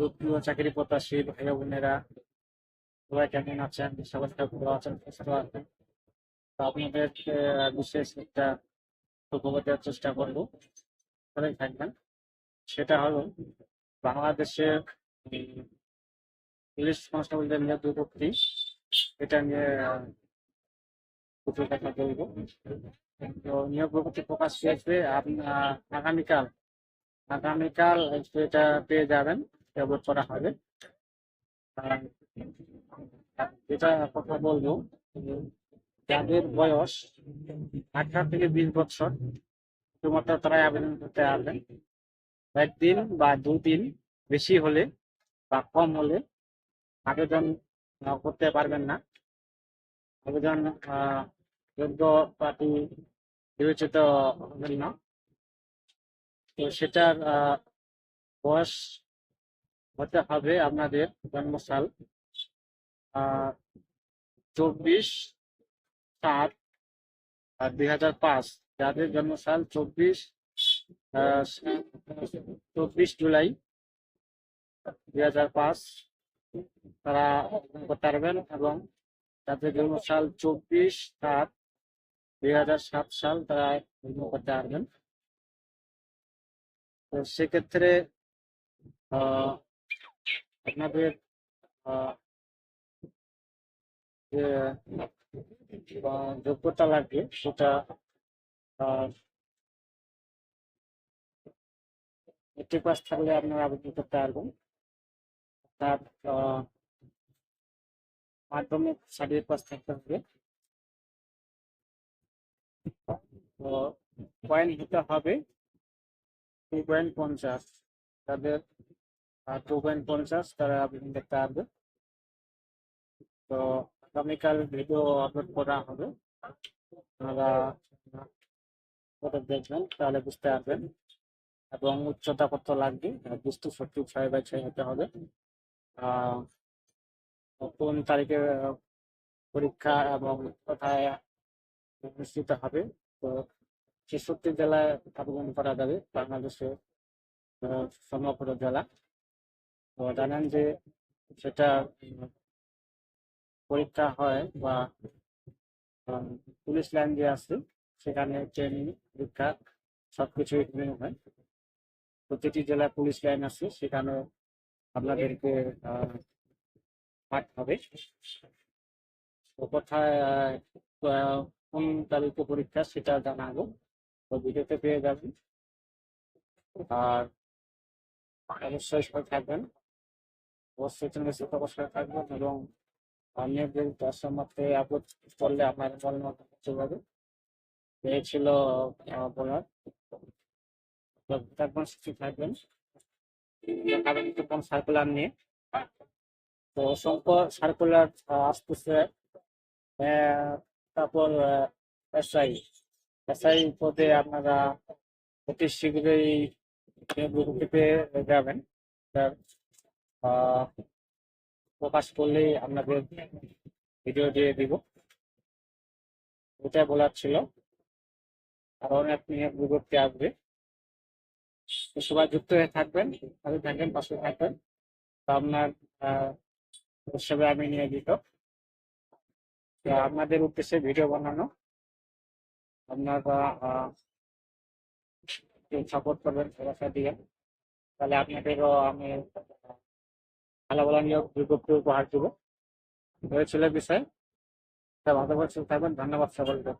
সুপ্রিয় চাকরি প্রত্যাশী ভাই বোনেরা সবাই কেমন আছেন? সবাই ভালো আছেন, সুস্থ আছেন? তো আপনাদের বিশেষ একটা সুখবর দেওয়ার চেষ্টা করব। সবাই থাকবেন। সেটা হলো বাংলাদেশের পুলিশ কনস্টেবলদের নিয়োগ বিজ্ঞপ্তি। এটা নিয়ে কথা বলব তো নিয়োগ বিজ্ঞপ্তি প্রকাশ পেয়েছে আগামীকাল আগামীকাল এটা পেয়ে যাবেন। আপলোড করা হবে। যেটা কথা বলব, যাদের বয়স আঠারো থেকে বিশ বছর, শুধুমাত্র তারাই আবেদন করতে পারবেন একদিন বা দুদিন বেশি হলে বা কম হলে আবেদন করতে পারবেন না। আবেদন যোগ্য প্রার্থী বিবেচিত হবেন না। তো সেটার বয়স হতে হবে আপনাদের জন্মসাল। চব্বিশ সাত দুই হাজার পাঁচ। যাদের জন্মসাল চব্বিশ চব্বিশ জুলাই দুই হাজার পাঁচ, তারা পারবেন এবং যাদের জন্মসাল চব্বিশ সাত, দুই হাজার সাত সাল তারা করতে পারবেন। তো সেক্ষেত্রে আপনাদের আহ, যে যোগ্যতা লাগবে সেটা মেট্রিক পাস থাকলে আপনারা আবেদন করতে পারবেন। তার মাধ্যমিক সার্টিফিকেট পাস থাকতে হবে। তো পয়েন্ট দিতে হবে। টু পয়েন্ট পঞ্চাশ। তাদের টু পয়েন্ট পঞ্চাশ তারা করতে পারবে তো আগামীকাল ভিডিও আপলোড করা হবে। আপনারা ওটা দেখবেন, তাহলে বুঝতে পারবেন। এবং উচ্চতা কত লাগবে বুঝতে সত্যি ছয় বাই ছয় হতে হবে। কোন তারিখে পরীক্ষা এবং কোথায় অনুষ্ঠিত হবে, তো ছেষট্টি জেলায় আবেদন করা যাবে, বাংলাদেশের সমগ্র জেলা। জানেন যে সেটা পরীক্ষা হয় বা পুলিশ লাইন যে আছে সেখানে ট্রেনিং, পরীক্ষা সবকিছুই ট্রেনিং হয়। প্রতিটি জেলায় পুলিশ লাইন আছে সেখানে আপনাদেরকে হবে। তো কোথায় কোন তারিখে পরীক্ষা সেটা জানাব, তো ভিডিওতে পেয়ে যাবেন। আর অবশ্যই থাকবেন। অবশ্যই সাথে অবশ্যই থাকবেন এবং অন্যদের দর্শন মধ্যে আপলোড করলে আপনার এই ছিল বলার। থাকবেন। থাকবেন সার্কুলার নিয়ে? তো অসংখ্য সার্কুলার আসতেছে। তারপর এসআই এসআই পদে আপনারা অতি শীঘ্রই পেয়ে যাবেন। প্রকাশ করলেই আপনাদের ভিডিও দিয়ে দিব। ওটাই বলার ছিল। আর অনেক নিয়ে বিজ্ঞপ্তি আসবে। সবাই যুক্ত হয়ে থাকবেন সাথে থাকবেন, পাশে থাকবেন। তো আপনার হিসেবে আমি নিয়ে দিত আপনাদের উদ্দেশ্যে ভিডিও বানানো। আপনারা সাপোর্ট করবেন দিয়ে। তাহলে আপনাদেরও আমি ভালো নিয়োগ বিজ্ঞপ্তি উপহার দিব। হয়েছিল বিষয়। তা ভালো থাকবেন। ধন্যবাদ সকলকে।